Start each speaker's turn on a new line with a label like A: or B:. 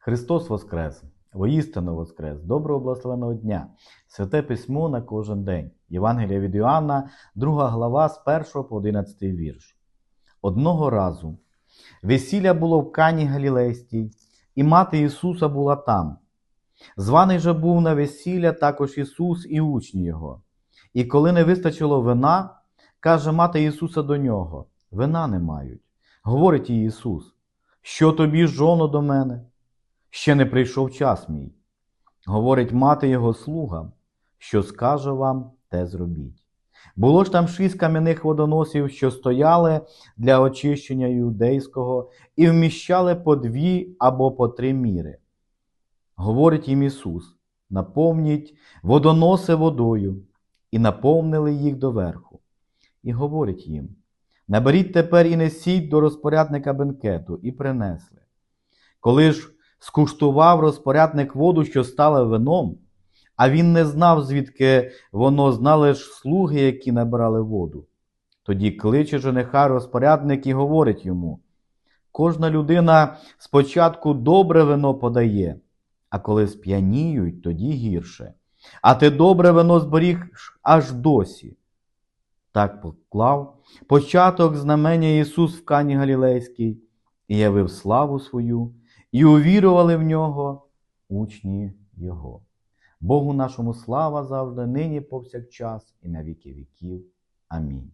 A: Христос Воскрес! Воістину Воскрес! Доброго благословеного дня! Святе письмо на кожен день. Євангелія від Іоанна, 2 глава з 1 по 11 вірш. Одного разу весілля було в Кані Галілейській, і мати Ісуса була там. Званий же був на весілля також Ісус і учні Його. І коли не вистачило вина, каже мати Ісуса до нього: Вина не мають. Говорить їй Ісус, що тобі, жоно, до мене? Ще не прийшов час мій. Говорить мати його слугам, що скаже вам, те зробіть. Було ж там шість кам'яних водоносів, що стояли для очищення юдейського, і вміщали по дві або по три міри. Говорить їм Ісус: наповніть водоноси водою, і наповнили їх доверху. І говорить їм: Наберіть тепер і несіть до розпорядника бенкету, і принесли. Коли ж скуштував розпорядник воду, що стала вином, а він не знав, звідки воно знали ж слуги, які набирали воду. Тоді кличе жениха розпорядник і говорить йому: кожна людина спочатку добре вино подає, а коли сп'яніють, тоді гірше. А ти добре вино зберіг аж досі. Так поклав початок знамення Ісус в Кані Галілейській і явив славу свою, і увірували в нього учні Його. Богу нашому слава завжди, нині повсякчас і на віки віків. Амінь.